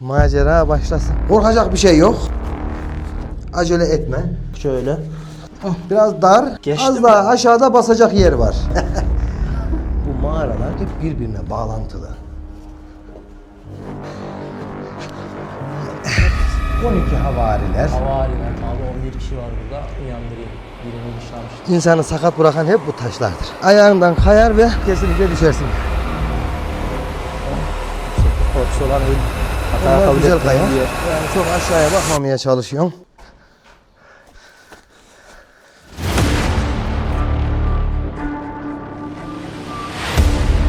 Macera başlasın. Korkacak bir şey yok. Acele etme. Şöyle. Biraz dar. Geçti az mi? daha aşağıda basacak yer var. Bu mağaralar hep birbirine bağlantılı. 12 havariler. Havariler abi 11 kişi var burada. Uyandırayım. Birini dışlamıştı. İnsanı sakat bırakan hep bu taşlardır. Ayağından kayar ve kesinlikle düşersin. Korkusu olan ölüm. Bunlar güzel kaya. Yani çok aşağıya bakmamaya çalışıyorum.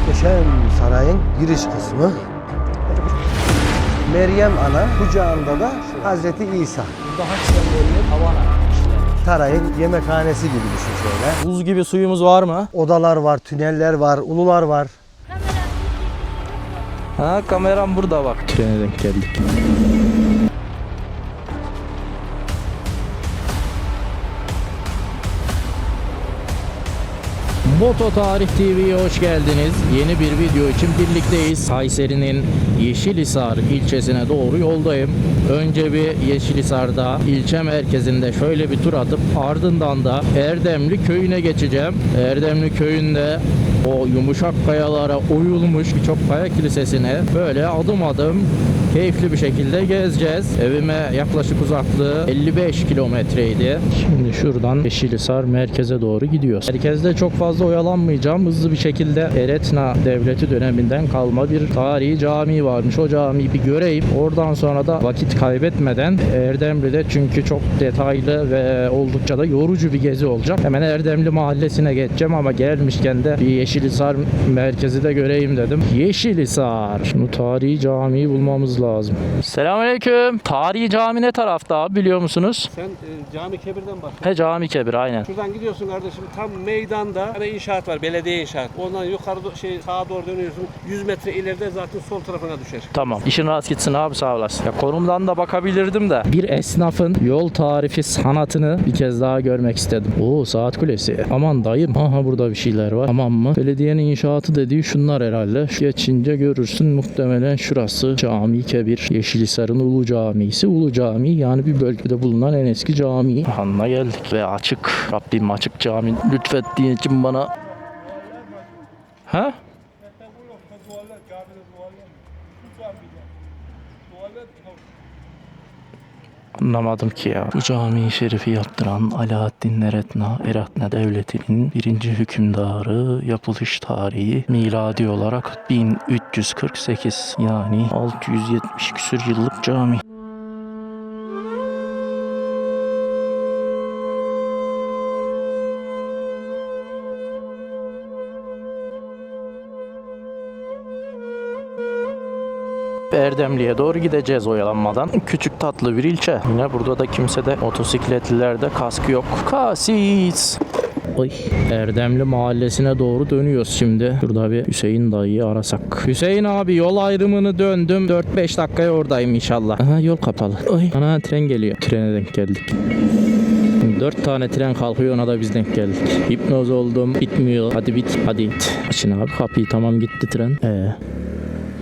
Muhteşem sarayın giriş kısmı. Meryem Ana kucağında da Hazreti İsa. Burada haç sembolü Havana. Sarayın yemekhanesi gibi düşün şöyle. Buz gibi suyumuz var mı? Odalar var, tüneller var, ulular var. Ha kameram burada bak. Trene denk geldik. Moto Tarih TV'ye hoş geldiniz. Yeni bir video için birlikteyiz. Kayseri'nin Yeşilhisar ilçesine doğru yoldayım. Önce bir Yeşilhisar'da ilçe merkezinde şöyle bir tur atıp ardından da Erdemli köyüne geçeceğim. Erdemli köyünde o yumuşak kayalara oyulmuş birçok kaya kilisesine böyle adım adım keyifli bir şekilde gezeceğiz. Evime yaklaşık uzaklığı 55 kilometreydi. Şimdi şuradan Yeşilhisar merkeze doğru gidiyoruz. Merkezde çok fazla oyalanmayacağım. Hızlı bir şekilde Eretna Devleti döneminden kalma bir tarihi cami varmış. O camiyi bir göreyim. Oradan sonra da vakit kaybetmeden Erdemli'de çünkü çok detaylı ve oldukça da yorucu bir gezi olacak. Hemen Erdemli mahallesine geçeceğim ama gelmişken de bir Yeşilhisar merkezi de göreyim dedim. Yeşilhisar. Şunu tarihi camiyi bulmamız lazım. Selamünaleyküm. Tarihi cami ne tarafta abi biliyor musunuz? Sen e, cami kebirden bak. He cami kebir aynen. Şuradan gidiyorsun kardeşim tam meydanda bir inşaat var belediye inşaat. Ondan yukarı do- şey sağa doğru dönüyorsun. 100 metre ileride zaten sol tarafına düşer. Tamam. İşin rahat gitsin abi sağ olasın. Ya konumdan da bakabilirdim de. Bir esnafın yol tarifi sanatını bir kez daha görmek istedim. Oo saat kulesi. Aman dayım. Aha burada bir şeyler var. Tamam mı? Belediyenin inşaatı dediği şunlar herhalde. Şu geçince görürsün muhtemelen şurası Cami Kebir. Yeşilhisar'ın Ulu Camisi. Ulu Cami yani bir bölgede bulunan en eski cami. Hanına geldik ve açık. Rabbim açık cami lütfettiğin için bana Ha? Anlamadım ki ya. Bu cami şerifi yaptıran Alaaddin Neretna Eratna Devleti'nin birinci hükümdarı yapılış tarihi miladi olarak 1348 yani 670 küsür yıllık cami. Erdemli'ye doğru gideceğiz oyalanmadan. Küçük tatlı bir ilçe. Yine burada da kimsede motosikletlilerde kaskı yok. Kasis. Oy. Erdemli mahallesine doğru dönüyoruz şimdi. Şurada bir Hüseyin dayıyı arasak. Hüseyin abi yol ayrımını döndüm. 4-5 dakikaya oradayım inşallah. Aha yol kapalı. Oy. Ana tren geliyor. Trene denk geldik. Dört tane tren kalkıyor ona da biz denk geldik. Hipnoz oldum. Bitmiyor. Hadi bit. Hadi it. Açın abi kapıyı tamam gitti tren. Ee.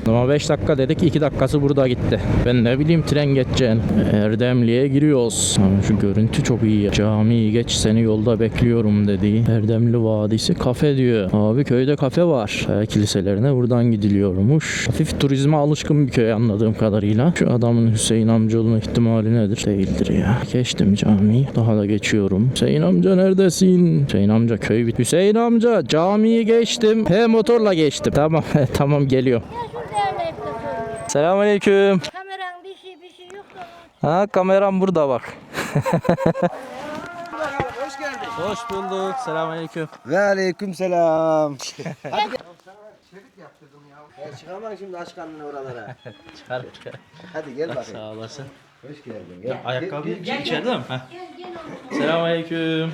Ama 5 dakika dedik 2 dakikası burada gitti. Ben ne bileyim tren geçeceğin. Erdemli'ye giriyoruz. Şu görüntü çok iyi ya. Camiyi geç seni yolda bekliyorum dedi. Erdemli Vadisi kafe diyor. Abi köyde kafe var. E, kiliselerine buradan gidiliyormuş. Hafif turizme alışkın bir köy anladığım kadarıyla. Şu adamın Hüseyin amca olma ihtimali nedir? Değildir ya. Geçtim camiyi. Daha da geçiyorum. Hüseyin amca neredesin? Hüseyin amca köy bit. Hüseyin amca camiyi geçtim. He motorla geçtim. Tamam tamam geliyor. Ya şurada evde söylüyor. Selamünaleyküm. Kameran bir şey bir şey yok da. Ha kameram burada bak. Hoş geldin. Hoş bulduk. Selamünaleyküm. Ve aleyküm selam. Hadi gel. Şerit yaptırdım ya. Ya çıkamam şimdi aç karnına oralara. Çıkar. Hadi gel bakayım. Sağ olasın. Hoş geldin. Gel. Ayakkabı Gel, gel. içeride mi? Heh. Gel gel oğlum. Selamünaleyküm.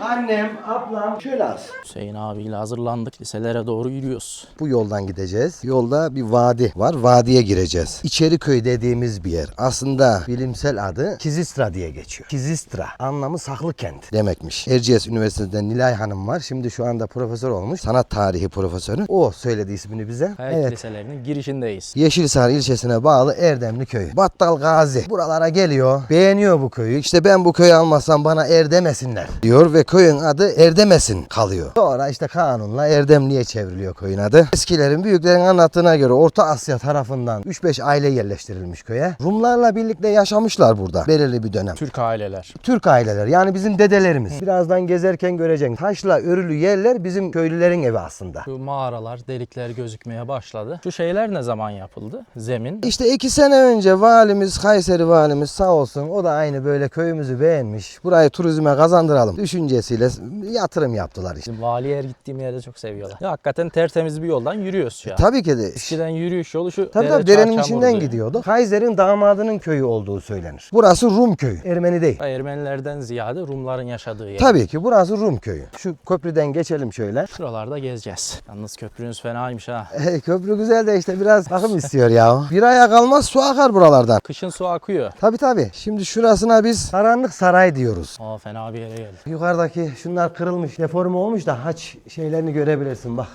Annem, ablam şöyle az. Hüseyin abiyle hazırlandık. Liselere doğru yürüyoruz. Bu yoldan gideceğiz. Yolda bir vadi var. Vadiye gireceğiz. İçeriköy dediğimiz bir yer. Aslında bilimsel adı Kizistra diye geçiyor. Kizistra anlamı saklı kent demekmiş. Erciyes Üniversitesi'nde Nilay Hanım var. Şimdi şu anda profesör olmuş. Sanat tarihi profesörü. O söyledi ismini bize. Hayat evet. liselerinin girişindeyiz. Yeşilsar ilçesine bağlı Erdemli köyü. Battal Gazi buralara geliyor. Beğeniyor bu köyü. İşte ben bu köyü almazsam bana er demesinler diyor ve köyün adı Erdemesin kalıyor. Sonra işte kanunla Erdemli'ye çevriliyor köyün adı. Eskilerin büyüklerin anlattığına göre Orta Asya tarafından 3-5 aile yerleştirilmiş köye. Rumlarla birlikte yaşamışlar burada belirli bir dönem. Türk aileler. Türk aileler yani bizim dedelerimiz. Birazdan gezerken göreceksin. Taşla örülü yerler bizim köylülerin evi aslında. Şu mağaralar, delikler gözükmeye başladı. Şu şeyler ne zaman yapıldı? Zemin. İşte iki sene önce valimiz, Kayseri valimiz sağ olsun o da aynı böyle köyümüzü beğenmiş. Burayı turizme kazandıralım düşüncesiyle yatırım yaptılar işte. Valiye her gittiğim yerde çok seviyorlar. Ya hakikaten tertemiz bir yoldan yürüyoruz şu an. Tabii ki de. Eskiden yürüyüş yolu şu Tabii dere tabii derenin içinden yani. gidiyordu. Kaiser'in damadının köyü olduğu söylenir. Burası Rum köyü, Ermeni değil. Ermenilerden ziyade Rumların yaşadığı yer. Tabii ki burası Rum köyü. Şu köprüden geçelim şöyle. Şuralarda gezeceğiz. Yalnız köprünüz fenaymış ha. Hey, köprü güzel de işte biraz bakım istiyor ya. Bir aya kalmaz su akar buralardan. Kışın su akıyor. Tabii tabii. Şimdi şurasına biz Karanlık Saray diyoruz. Aa fena bir yere geldik. Yukarıdaki şunlar kırılmış, deforme olmuş da haç şeylerini görebilirsin bak.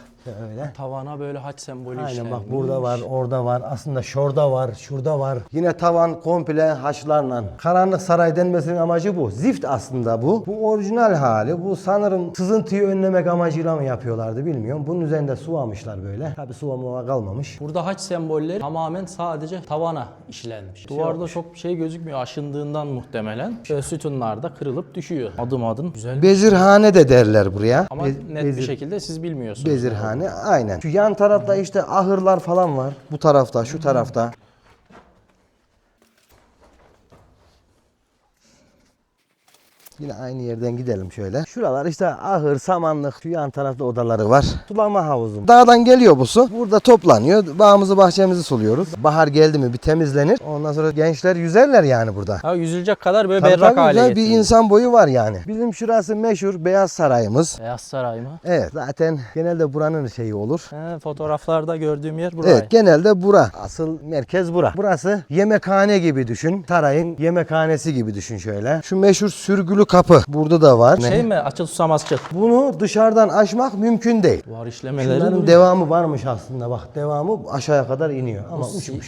Öyle. Tavana böyle haç sembolü Aynen bak işlenmiş. burada var, orada var, aslında şurada var, şurada var. Yine tavan komple haçlarla. Karanlık saray denmesinin amacı bu. Zift aslında bu. Bu orijinal hali. Bu sanırım sızıntıyı önlemek amacıyla mı yapıyorlardı bilmiyorum. Bunun üzerinde suvamışlar böyle. Tabi suvama kalmamış. Burada haç sembolleri tamamen sadece tavana işlenmiş. Duvarda çok bir şey gözükmüyor aşındığından muhtemelen. Şöyle sütunlar da kırılıp düşüyor. Adım adım. Güzel. Bezirhane de derler buraya. Ama Be- net bir bezir- şekilde siz bilmiyorsunuz. Bezirhane aynen. Şu yan tarafta işte ahırlar falan var. Bu tarafta, şu tarafta. Yine aynı yerden gidelim şöyle. Şuralar işte ahır, samanlık, şu yan tarafta odaları var. Sulama havuzu. Dağdan geliyor bu su. Burada toplanıyor. Bağımızı, bahçemizi suluyoruz. Bahar geldi mi bir temizlenir. Ondan sonra gençler yüzerler yani burada. Ha, yüzülecek kadar böyle Tabii berrak tabii hale güzel bir insan boyu var yani. Bizim şurası meşhur Beyaz Sarayımız. Beyaz Saray mı? Evet zaten genelde buranın şeyi olur. He, fotoğraflarda gördüğüm yer burası. Evet genelde bura. Asıl merkez bura. Burası yemekhane gibi düşün. Sarayın yemekhanesi gibi düşün şöyle. Şu meşhur sürgülü kapı burada da var. Şey mi? Açıl susamaz çık. Bunu dışarıdan aşmak mümkün değil. Duvar işlemeleri duruyor. devamı varmış aslında bak. Devamı aşağıya kadar iniyor ama si- uçmuş.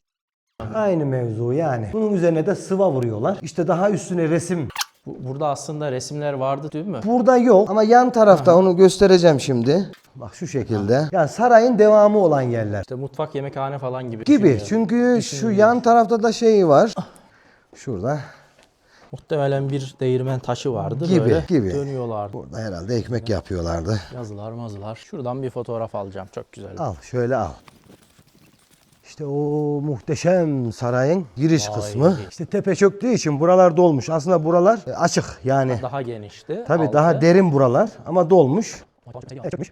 Aynı mevzu yani. Bunun üzerine de sıva vuruyorlar. İşte daha üstüne resim. Bu- Burada aslında resimler vardı değil mi? Burada yok ama yan tarafta onu göstereceğim şimdi. Bak şu şekilde. Yani sarayın devamı olan yerler. İşte mutfak, yemekhane falan gibi. Gibi. düşünüyorum. Çünkü şu yan tarafta da şey var. Şurada. Muhtemelen bir değirmen taşı vardı Gibi, böyle gibi. dönüyorlardı. Burada herhalde ekmek yapıyorlardı. Yazılar mazılar. Şuradan bir fotoğraf alacağım. Çok güzel. Al şöyle al. İşte o muhteşem sarayın giriş Vay. kısmı. İşte tepe çöktüğü için buralar dolmuş. Aslında buralar e, açık yani. Daha genişti. Tabii altı. daha derin buralar ama dolmuş. çökmüş.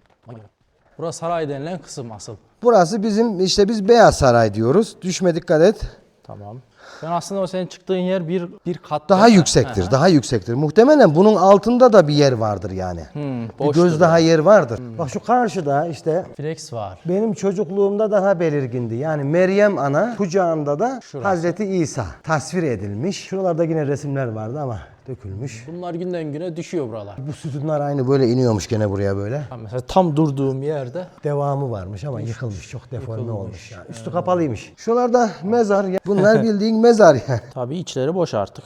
Burası saray denilen kısım asıl. Burası bizim işte biz Beyaz Saray diyoruz. Düşme dikkat et. Tamam. Ben aslında o senin çıktığın yer bir bir kat Daha yüksektir, hı. daha yüksektir. Muhtemelen bunun altında da bir yer vardır yani. Hmm, bir göz daha yani. yer vardır. Bak şu karşıda işte Flex var. Benim çocukluğumda daha belirgindi. Yani Meryem ana kucağında da Şurası. Hazreti İsa tasvir edilmiş. Şuralarda yine resimler vardı ama dökülmüş. Bunlar günden güne düşüyor buralar. Bu sütunlar aynı böyle iniyormuş gene buraya böyle. Ha, Mesela tam durduğum yerde Devamı varmış ama yıkılmış. Çok deforme olmuş. Yani. Üstü kapalıymış. Şuralarda mezar. ya. Bunlar bildiğin mezar yani. tabii içleri boş artık.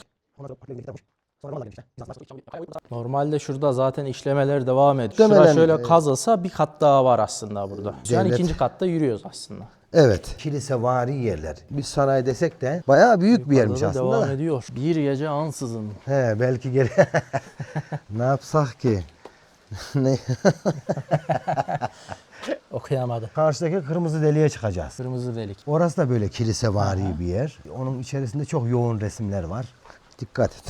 Normalde şurada zaten işlemeler devam ediyor. Şura şöyle kazılsa bir kat daha var aslında burada. An Devlet- ikinci katta yürüyoruz aslında. Evet. Kilise vari yerler. Bir saray desek de bayağı büyük bir yermiş aslında. devam da. ediyor. Bir gece ansızın. He belki geri. ne yapsak ki? ne? Okuyamadı. Karşıdaki kırmızı deliğe çıkacağız. Kırmızı delik. Orası da böyle kilisevari bir yer. Onun içerisinde çok yoğun resimler var. Dikkat et.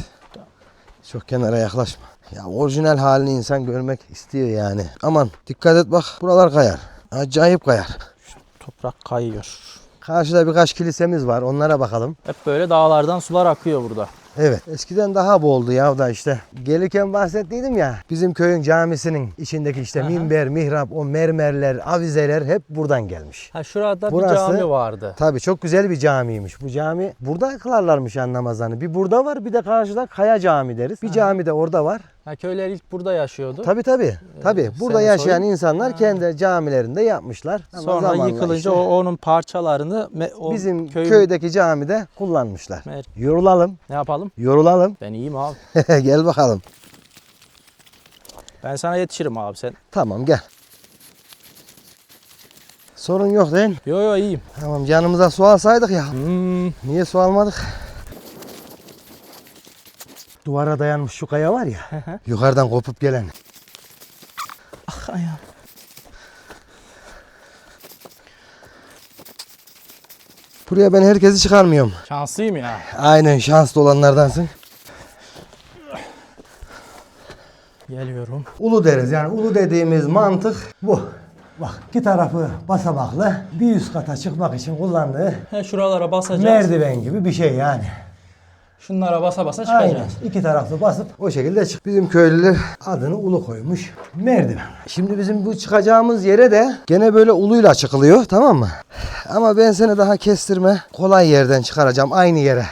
Çok kenara yaklaşma. Ya orijinal halini insan görmek istiyor yani. Aman dikkat et bak buralar kayar. Acayip kayar. Toprak kayıyor. Karşıda birkaç kilisemiz var. Onlara bakalım. Hep böyle dağlardan sular akıyor burada. Evet. Eskiden daha boldu ya da işte. Gelirken bahsettiydim ya. Bizim köyün camisinin içindeki işte minber, mihrap, o mermerler, avizeler hep buradan gelmiş. Ha şurada Burası- bir cami vardı. Tabii çok güzel bir camiymiş. Bu cami burada kılarlarmış yani namazlarını. Bir burada var bir de karşıda Kaya Cami deriz. Bir cami de orada var. Ha köyler ilk burada yaşıyordu. Tabii tabii. Tabii. Burada sene yaşayan sonra- insanlar kendi camilerinde yapmışlar. Ama Sonra yıkılınca işte o onun parçalarını o bizim köyün- köydeki camide kullanmışlar. Mer- Yorulalım. ne yapalım? Yorulalım. Ben iyiyim abi. Gel bakalım. Ben sana yetişirim abi sen. Tamam gel. Sorun yok değil mi? Yo yo iyiyim. Tamam canımıza su alsaydık ya. Hmm. Niye su almadık? Duvara dayanmış şu kaya var ya. yukarıdan kopup gelen. Ah ayağım. Buraya ben herkesi çıkarmıyorum. Şanslıyım ya. Aynen şanslı olanlardansın. Geliyorum. Ulu deriz yani ulu dediğimiz mantık bu. Bak iki tarafı basamaklı bir üst kata çıkmak için kullandığı He şuralara basacağız. merdiven gibi bir şey yani. Şunlara basa basa Aynen. çıkacağız. İki taraflı basıp o şekilde çık. Bizim köylüler adını ulu koymuş. Merdiven. Şimdi bizim bu çıkacağımız yere de gene böyle uluyla çıkılıyor tamam mı? Ama ben seni daha kestirme kolay yerden çıkaracağım aynı yere.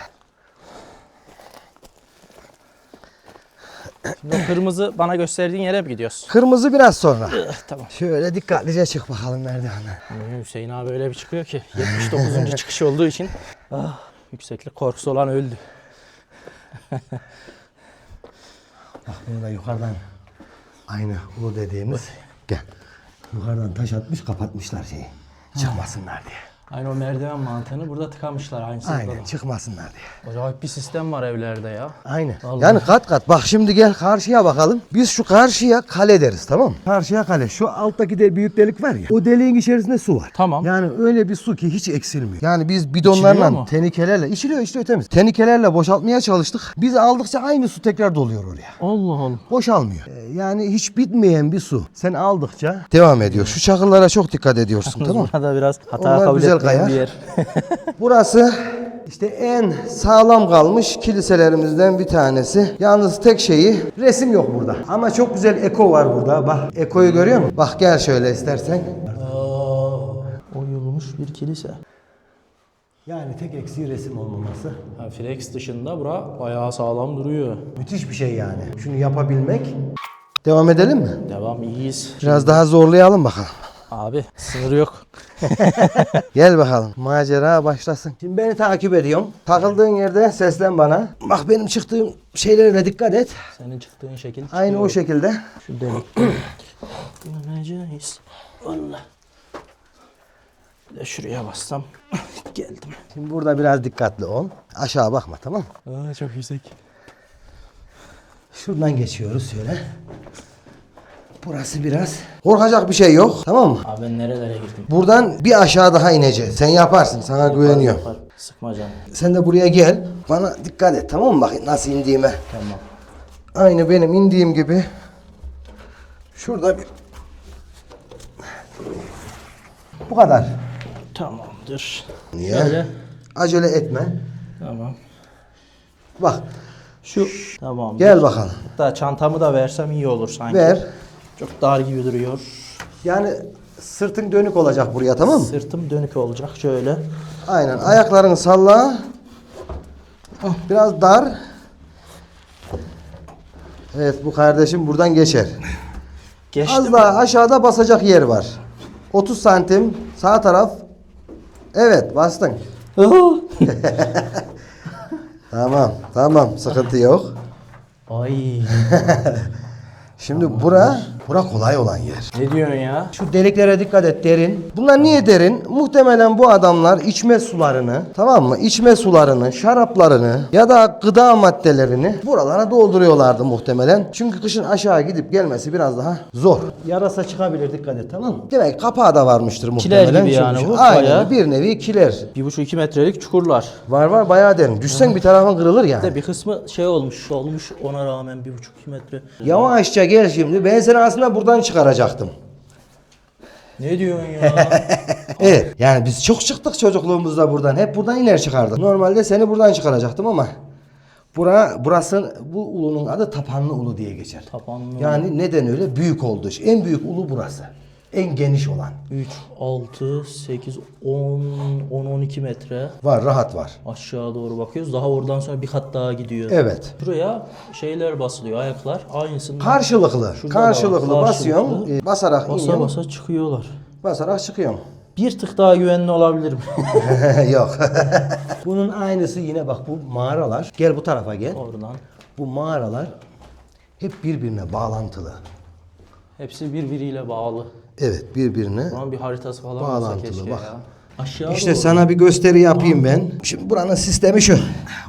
Şimdi o kırmızı bana gösterdiğin yere mi gidiyoruz? Kırmızı biraz sonra. Eh, tamam. Şöyle dikkatlice çık bakalım merdivenden. Ee, Hüseyin abi öyle bir çıkıyor ki 79. çıkış olduğu için ah, yükseklik korkusu olan öldü. Bak bunu da yukarıdan aynı ulu dediğimiz. Gel. Yukarıdan taş atmış kapatmışlar şeyi. Çıkmasınlar diye. Aynı o merdiven mantığını burada tıkamışlar aynı Aynen sırada. çıkmasınlar diye. Acayip bir sistem var evlerde ya. Aynen. Vallahi. Yani kat kat. Bak şimdi gel karşıya bakalım. Biz şu karşıya kale deriz tamam mı? Karşıya kale. Şu alttaki de büyük delik var ya. O deliğin içerisinde su var. Tamam. Yani öyle bir su ki hiç eksilmiyor. Yani biz İçiliyor bidonlarla, tenikelerle, içiliyor işte temiz. Tenikelerle boşaltmaya çalıştık. Biz aldıkça aynı su tekrar doluyor oraya. Allah Allah. Boşalmıyor. Ee, Yani hiç bitmeyen bir su. Sen aldıkça devam ediyor. Şu çakıllara çok dikkat ediyorsun tamam mı? Burada biraz hata Onlar kabul güzel etmeyen kaya. bir yer. Burası işte en sağlam kalmış kiliselerimizden bir tanesi. Yalnız tek şeyi resim yok burada. Ama çok güzel eko var burada. Bak ekoyu görüyor musun? Bak gel şöyle istersen. Oyulmuş bir kilise. Yani tek eksiği resim olmaması. Ha, flex dışında bura bayağı sağlam duruyor. Müthiş bir şey yani. Şunu yapabilmek. Devam edelim mi? Devam iyiyiz. Biraz daha zorlayalım bakalım. Abi sınır yok. Gel bakalım. Macera başlasın. Şimdi beni takip ediyorum. Takıldığın yerde seslen bana. Bak benim çıktığım şeylere dikkat et. Senin çıktığın şekil Aynı o şekilde. Şu delikten döneceğiz. Allah. Bir de şuraya bassam. Geldim. Şimdi burada biraz dikkatli ol. Aşağı bakma tamam mı? Aa, çok yüksek. Şuradan geçiyoruz şöyle. Burası biraz korkacak bir şey yok tamam mı? Abi ben nerelere girdim? Buradan bir aşağı daha ineceğiz. Sen yaparsın sana güveniyorum. Yapar, Sıkma canım. Sen de buraya gel. Bana dikkat et tamam mı? Bakayım nasıl indiğime. Tamam. Aynı benim indiğim gibi. Şurada bir... Bu kadar. Tamamdır. Niye? Şöyle. Acele etme. Tamam. Bak Şu. Tamam. gel bakalım. Hatta çantamı da versem iyi olur sanki. Ver. Çok dar gibi duruyor. Yani sırtın dönük olacak buraya tamam mı? Sırtım dönük olacak şöyle. Aynen. Ayaklarını salla. Biraz dar. Evet bu kardeşim buradan geçer. Geçtim. Az daha aşağıda basacak yer var. 30 santim sağ taraf. Evet bastın. Tamam tamam sıkıntı yok. Ay. Şimdi bura, bura kolay olan yer. ne diyorsun ya? Şu deliklere dikkat et derin. Bunlar niye derin? Muhtemelen bu adamlar içme sularını, tamam mı? İçme sularını, şaraplarını ya da gıda maddelerini buralara dolduruyorlardı muhtemelen. Çünkü kışın aşağı gidip gelmesi biraz daha zor. Yarasa çıkabilir dikkat et tamam mı? Demek kapağı da varmıştır Kiler muhtemelen. gibi yani bu, Aynen bayağı. bir nevi kiler. Bir buçuk iki metrelik çukurlar. Var var bayağı derin. Düşsen bir tarafın kırılır yani. Bir kısmı şey olmuş, olmuş ona rağmen bir buçuk iki metre. Yavaşça gel şimdi. Ben seni aslında buradan çıkaracaktım. Ne diyorsun ya? Evet. Yani biz çok çıktık çocukluğumuzda buradan. Hep buradan iner çıkardık. Normalde seni buradan çıkaracaktım ama Bura, burası bu ulunun adı Tapanlı Ulu diye geçer. Tapanlı Yani neden öyle? Büyük için. En büyük ulu burası. En geniş olan. 3, 6, 8, 10, 10, 12 metre Var, rahat var. aşağı doğru bakıyoruz. Daha oradan sonra bir kat daha gidiyor. Evet. Şuraya şeyler basılıyor, ayaklar. Aynısını Karşılıklı. Şurada karşılıklı var, basıyorsun. karşılıklı. e, basarak basa basa çıkıyorlar. Basarak çıkıyorsun. Bir tık daha güvenli olabilir mi? Yok. Bunun aynısı yine bak bu mağaralar. Gel bu tarafa gel. Oradan. Bu mağaralar hep birbirine bağlantılı. Hepsi birbiriyle bağlı. Evet birbirine. Buranın bir haritası falan olsa Bağlantılı, keşke bak. ya. Aşağı İşte doğru. sana bir gösteri yapayım ben. Şimdi buranın sistemi şu.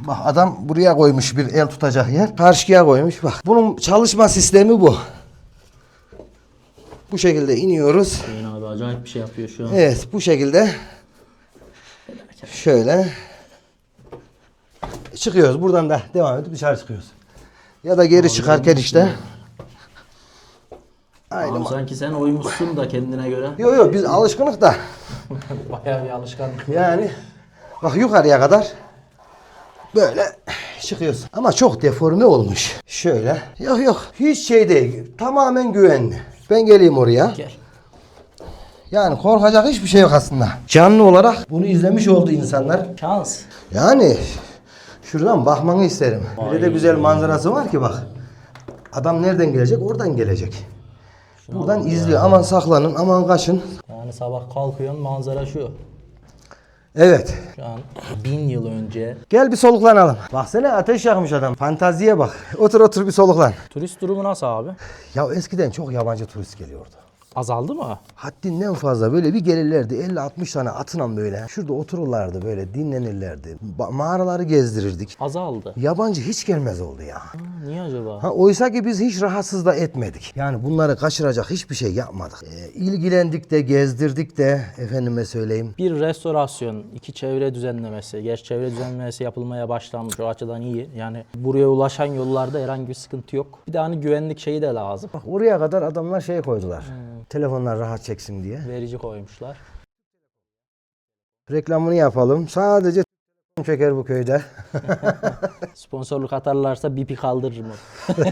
Bak adam buraya koymuş bir el tutacak yer. Karşıya koymuş bak. Bunun çalışma sistemi bu. Bu şekilde iniyoruz. Hüseyin abi acayip bir şey yapıyor şu an. Evet bu şekilde. Şöyle. Çıkıyoruz. Buradan da devam edip dışarı çıkıyoruz. Ya da geri çıkarken işte. Aynen. Abi sanki sen uymuşsun da kendine göre. Yok yok biz alışkınlık da. Bayağı bir alışkanlık. Yani bak yukarıya kadar böyle çıkıyorsun. Ama çok deforme olmuş. Şöyle. Yok yok hiç şey değil. Tamamen güvenli. Ben geleyim oraya. Gel. Yani korkacak hiçbir şey yok aslında. Canlı olarak bunu izlemiş oldu insanlar. Şans. Yani şuradan bakmanı isterim. Öyle de güzel manzarası var ki bak. Adam nereden gelecek? Oradan gelecek. Buradan izliyor. Aman saklanın, aman kaçın. Yani sabah kalkıyorsun manzara şu. Evet. Şu an bin yıl önce Gel bir soluklanalım. Baksana ateş yakmış adam. Fantaziye bak. Otur otur bir soluklan. turist durumu nasıl abi? Ya eskiden çok yabancı turist geliyordu. Azaldı mı? Haddinden fazla böyle bir gelirlerdi 50-60 tane atına böyle. Şurada otururlardı böyle dinlenirlerdi. Ba- mağaraları gezdirirdik. Azaldı. Yabancı hiç gelmez oldu ya. Ha, niye acaba? Ha, oysa ki biz hiç rahatsız da etmedik. Yani bunları kaçıracak hiçbir şey yapmadık. Ee, ilgilendik de gezdirdik de efendime söyleyeyim. Bir restorasyon, iki çevre düzenlemesi. Gerçi çevre düzenlemesi yapılmaya başlanmış. O açıdan iyi. Yani buraya ulaşan yollarda herhangi bir sıkıntı yok. Bir de hani güvenlik şeyi de lazım. Bak oraya kadar adamlar şey koydular. Telefonlar rahat çeksin diye. Verici koymuşlar. Reklamını yapalım. Sadece çeker bu köyde. Sponsorluk atarlarsa bipi kaldırırım.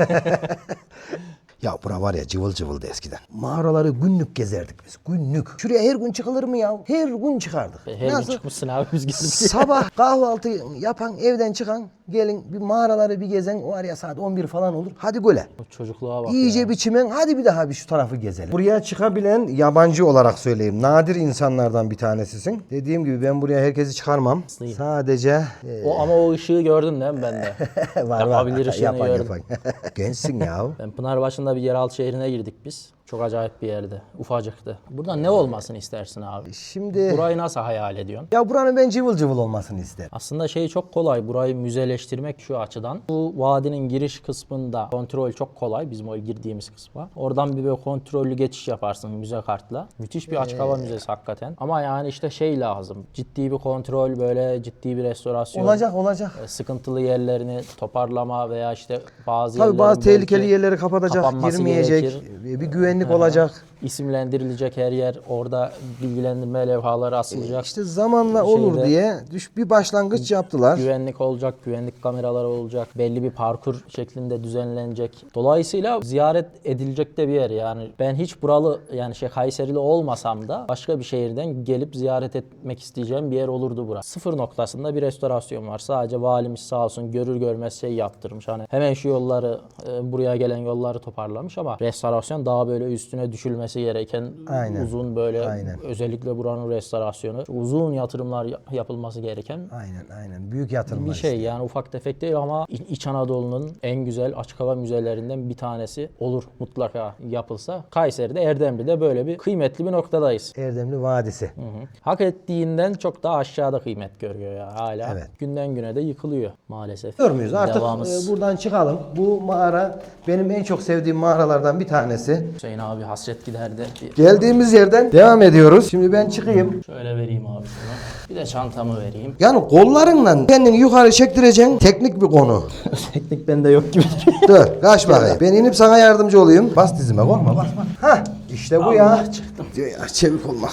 Ya bura var ya cıvıl cıvıldı eskiden. Mağaraları günlük gezerdik biz. Günlük. Şuraya her gün çıkılır mı ya? Her gün çıkardık. Her gün çıkmışsın abi biz gelip. Sabah kahvaltı yapan, evden çıkan, gelin bir mağaraları bir gezen var ya saat 11 falan olur. Hadi göle. Çocukluğa bak İyice ya. bir çimen, hadi bir daha bir şu tarafı gezelim. Buraya çıkabilen yabancı olarak söyleyeyim. Nadir insanlardan bir tanesisin. Dediğim gibi ben buraya herkesi çıkarmam. Sadece e, O, ama o ışığı gördün değil mi bende? var Yapabilir var. ışığını Yapan gördüm. yapan. Gençsin ya. Ben Pınarbaşı'nda bir yeraltı şehrine girdik biz. Çok acayip bir yerde. Ufacıktı. Burada ne olmasını istersin abi? Şimdi Burayı nasıl hayal ediyorsun? ya buranın ben cıvıl cıvıl olmasını isterim. Aslında şey çok kolay. Burayı müzeleştirmek şu açıdan. Bu vadinin giriş kısmında kontrol çok kolay. Bizim o girdiğimiz kısma. Oradan bir böyle kontrollü geçiş yaparsın müze kartla. Müthiş bir açık hava müzesi hakikaten. Ama yani işte şey lazım. Ciddi bir kontrol böyle ciddi bir restorasyon. Olacak olacak. E, Sıkıntılı yerlerini toparlama veya işte bazı Tabii bazı tehlikeli belki yerleri kapatacak, kapanması girmeyecek. gerekir. Bir güvenlik olacak. İsimlendirilecek her yer. Orada bilgilendirme levhaları asılacak. İşte zamanla olur Şeyde- diye düş bir başlangıç yaptılar. Güvenlik olacak, güvenlik kameraları olacak, belli bir parkur şeklinde düzenlenecek. Dolayısıyla ziyaret edilecek de bir yer yani. Ben hiç buralı yani şey Kayserili olmasam da başka bir şehirden gelip ziyaret etmek isteyeceğim bir yer olurdu burası. Sıfır noktasında bir restorasyon var. Sadece valimiz sağ olsun görür görmez şey yaptırmış. Hani hemen şu yolları e, buraya gelen yolları toparlamış ama restorasyon daha böyle üstüne düşülmesi gereken Aynen. uzun böyle Aynen. özellikle buranın restorasyonu uzun yatırımlar ya- yapılması gereken Aynen aynen. Büyük yatırımlar. bir şey yani ufak tefek değil ama İ- İç Anadolu'nun en güzel açık hava müzelerinden bir tanesi olur mutlaka yapılsa. Kayseri'de Erdemli'de böyle bir kıymetli bir noktadayız. Erdemli Vadisi. Hı hı. Hak ettiğinden çok daha aşağıda kıymet görüyor ya hala. Evet. Günden güne de yıkılıyor maalesef. Görüyor muyuz? Artık Devamız. e, buradan çıkalım. Bu mağara benim en çok sevdiğim mağaralardan bir tanesi. Hüseyin abi hasret giderdi. Bir- Geldiğimiz yerden devam ediyoruz. Şimdi ben çıkayım. Şöyle vereyim abi şunu. Bir de çantamı vereyim. Yani kollarınla kendini yukarı çektireceksin. Teknik bir konu. Teknik bende yok gibi. Dur kaç bakayım. Ben inip sana yardımcı olayım. Bas dizime korkma bas bas. Hah işte bu ya. Allah çıktım. Diyor ya çevik olmak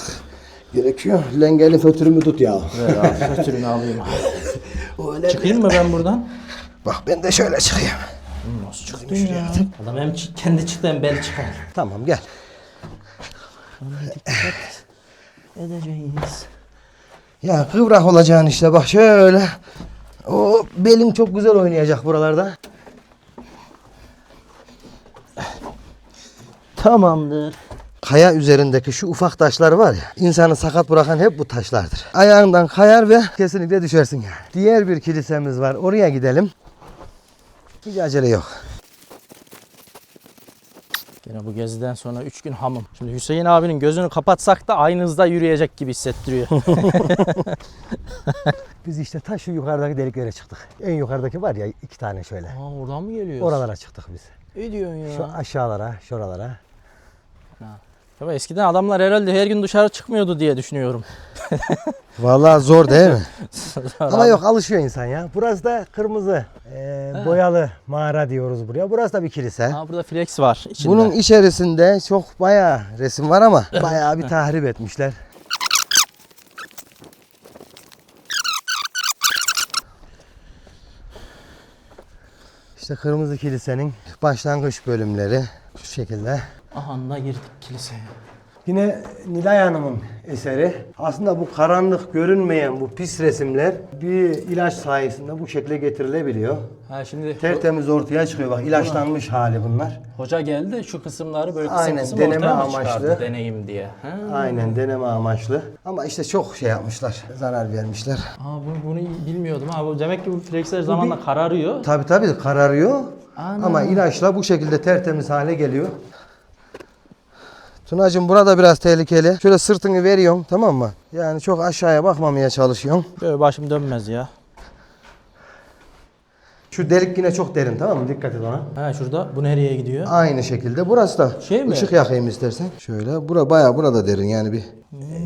gerekiyor. Lengeli fötürümü tut ya. Ver abi fötürünü alayım abi. Çıkayım mı ben buradan? Bak ben de şöyle çıkayım. Nasıl çıktın ya? Adam hem kendi çıktı hem beni çıkar. Tamam gel. Edeceğiz. Ya kıvrak olacaksın işte bak şöyle. O belin çok güzel oynayacak buralarda. Tamamdır. Kaya üzerindeki şu ufak taşlar var ya insanı sakat bırakan hep bu taşlardır. Ayağından kayar ve kesinlikle düşersin yani. Diğer bir kilisemiz var oraya gidelim. Hiç acele yok. Gene bu geziden sonra 3 gün hamım. Şimdi Hüseyin abinin gözünü kapatsak da aynı hızda yürüyecek gibi hissettiriyor. Biz işte ta şu yukarıdaki deliklere çıktık. En yukarıdaki var ya iki tane şöyle. Aa oradan mı geliyoruz? Oralara çıktık biz. Ne diyorsun ya? Şu aşağılara, şuralara. Ya eskiden adamlar herhalde her gün dışarı çıkmıyordu diye düşünüyorum. Vallahi zor değil mi? Ama yok alışıyor insan ya. Burası da kırmızı e, boyalı mağara diyoruz buraya. Burası da bir kilise. Ha burada flex var içinde. Bunun içerisinde çok bayağı resim var ama bayağı bir tahrip etmişler. İşte Kırmızı Kilise'nin başlangıç bölümleri şu şekilde. Aha da girdik kiliseye. Yine Nilay Hanım'ın eseri. Aslında bu karanlık görünmeyen bu pis resimler bir ilaç sayesinde bu şekle getirilebiliyor. Ha şimdi Tertemiz ortaya çıkıyor bak ilaçlanmış hali bunlar. hoca geldi şu kısımları böyle kısım Aynen, kısım deneme ortaya mı amaçlı. çıkardı deneyim diye. Ha. Aynen deneme amaçlı. Ama işte çok şey yapmışlar. Zarar vermişler. Aa, bunu, bunu bilmiyordum ha. Bu demek ki bu flexler zamanla kararıyor. Tabi tabi kararıyor. Ana. Ama ilaçla bu şekilde tertemiz hale geliyor. Tunacığım burada biraz tehlikeli. Şöyle sırtını veriyorsun tamam mı? Yani çok aşağıya bakmamaya çalışıyorsun. Böyle başım dönmez ya. Şu delik yine çok derin tamam mı? Dikkat et ona. Ha şurada bu nereye gidiyor? Aynı şekilde burası da. Şey mi? Işık yakayım istersen. Şöyle. Bura bayağı burada derin yani bir.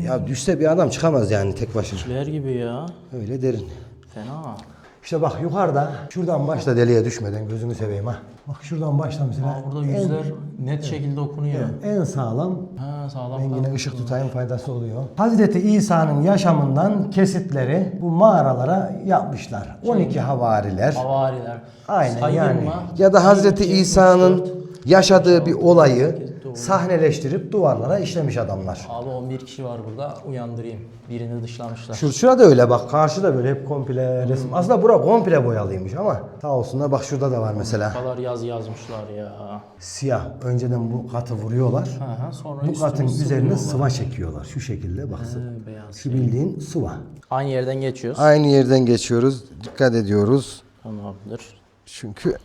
Ya düşse bir adam çıkamaz yani tek başına. Ler gibi ya. Öyle derin. Fena. İşte bak yukarıda şuradan başla deliğe düşmeden gözünü seveyim ha. Bak şuradan başla mesela. Aa, burada yüzler net şekilde okunuyor. En sağlam Ha sağlam. Ben yine ışık tutayım faydası oluyor. Hazreti İsa'nın yaşamından kesitleri bu mağaralara yapmışlar. 12 havariler. Havariler. Aynen Sayayım yani. Ya da Hazreti 1, 2, 3, İsa'nın 4. yaşadığı bir olayı Doğru. sahneleştirip duvarlara işlemiş adamlar. Abi 11 kişi var burada. Uyandırayım. Birini dışlamışlar. Şu şurada öyle bak karşıda böyle hep komple resim. Aslında bura komple boyalıymış ama sağ olsunlar bak şurada da var mesela. Bu kadar yaz yazmışlar ya. Siyah. Önceden bu katı vuruyorlar. Ha, ha, sonra Bu katın üzerine sıva çekiyorlar. Şu şekilde bak. Ha, beyaz Şu şey. bildiğin sıva. Aynı yerden geçiyoruz. Aynı yerden geçiyoruz. Dikkat ediyoruz. Tamamdır. Çünkü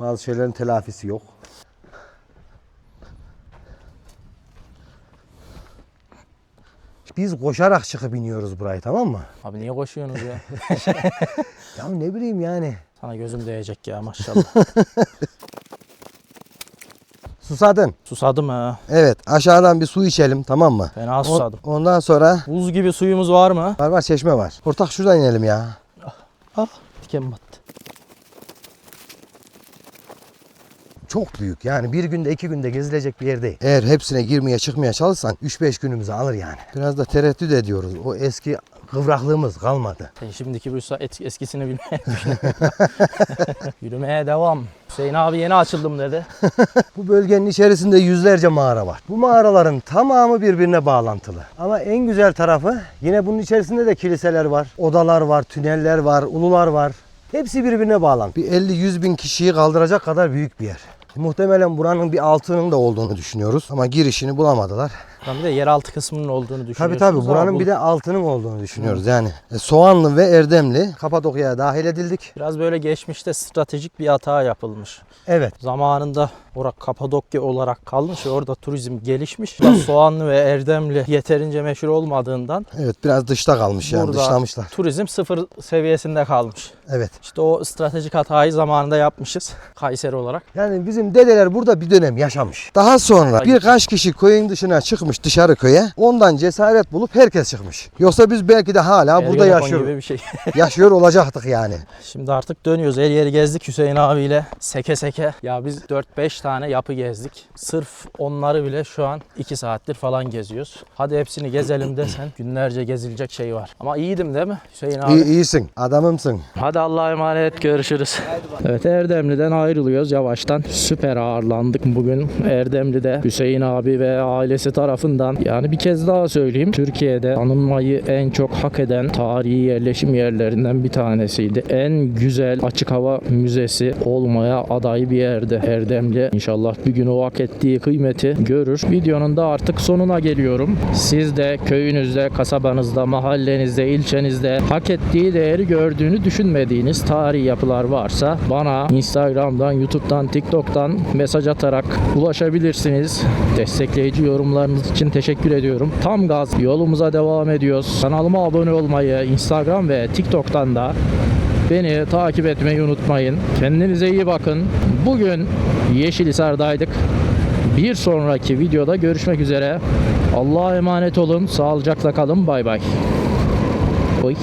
bazı şeylerin telafisi yok. Biz koşarak çıkıp iniyoruz burayı tamam mı? Abi niye koşuyorsunuz ya? Ya ne bileyim yani. Sana gözüm değecek ya maşallah. Susadın. Susadım ha. Evet aşağıdan bir su içelim tamam mı? Fena O- susadım. ondan sonra Buz gibi suyumuz var mı? var var çeşme var. Ortak şuradan inelim ya. Ah diken battı. Çok büyük yani bir günde iki günde gezilecek bir yer değil. Eğer hepsine girmeye çıkmaya çalışsan 3-5 günümüzü alır yani. Biraz da tereddüt ediyoruz. O eski kıvraklığımız kalmadı. Sen şimdiki bu et- eskisini bilmeye. Yürümeye devam. Hüseyin abi yeni açıldım dedi. Bu bölgenin içerisinde yüzlerce mağara var. Bu mağaraların tamamı birbirine bağlantılı. Ama en güzel tarafı yine bunun içerisinde de kiliseler var, odalar var, tüneller var, ulular var. Hepsi birbirine bağlantılı. Bir 50-100 bin kişiyi kaldıracak kadar büyük bir yer. Muhtemelen buranın bir altının da olduğunu düşünüyoruz ama girişini bulamadılar. Ben bir de yeraltı kısmının olduğunu Tabii düşünüyorsunuz tabii ama buranın bu bir de altının olduğunu düşünüyoruz yani. E, Soğanlı ve Erdemli Kapadokya'ya dahil edildik. Biraz böyle geçmişte stratejik bir hata yapılmış. Evet. Zamanında orak Kapadokya olarak kalmış ve orada turizm gelişmiş. Soğanlı ve Erdemli yeterince meşhur olmadığından Evet biraz dışta kalmış yani burada dışlamışlar. turizm sıfır seviyesinde kalmış. Evet. İşte o stratejik hatayı zamanında yapmışız Kayseri olarak. Yani bizim dedeler burada bir dönem yaşamış. Daha sonra birkaç kişi köyün dışına çıkmış çıkmış dışarı köye. Ondan cesaret bulup herkes çıkmış. Yoksa biz belki de hala burada Ergenekon yaşıyor, gibi bir şey. yaşıyor olacaktık yani. Şimdi artık dönüyoruz. Her yeri gezdik Hüseyin abiyle. Seke seke. Ya biz 4-5 tane yapı gezdik. Sırf onları bile şu an 2 saattir falan geziyoruz. Hadi hepsini gezelim desen günlerce gezilecek şey var. Ama iyiydim değil mi Hüseyin abi? İyi, iyisin, adamımsın. Hadi Allah'a emanet görüşürüz. Evet Erdemli'den ayrılıyoruz yavaştan. Süper ağırlandık bugün Erdemli'de Hüseyin abi ve ailesi tarafından. Yani bir kez daha söyleyeyim. Türkiye'de anılmayı en çok hak eden tarihi yerleşim yerlerinden bir tanesiydi. En güzel açık hava müzesi olmaya aday bir yerde Erdemli. İnşallah bir gün o hak ettiği kıymeti görür. Videonun da artık sonuna geliyorum. Siz de köyünüzde, kasabanızda, mahallenizde, ilçenizde hak ettiği değeri gördüğünü düşünmediğiniz tarihi yapılar varsa bana Instagram'dan, YouTube'dan, TikTok'tan mesaj atarak ulaşabilirsiniz. Destekleyici yorumlarınız için teşekkür ediyorum. Tam gaz yolumuza devam ediyoruz. Kanalıma abone olmayı, Instagram ve TikTok'tan da Beni takip etmeyi unutmayın. Kendinize iyi bakın. Bugün Yeşilisar'daydık. Bir sonraki videoda görüşmek üzere. Allah'a emanet olun. Sağlıcakla kalın. Bay bay. Oy.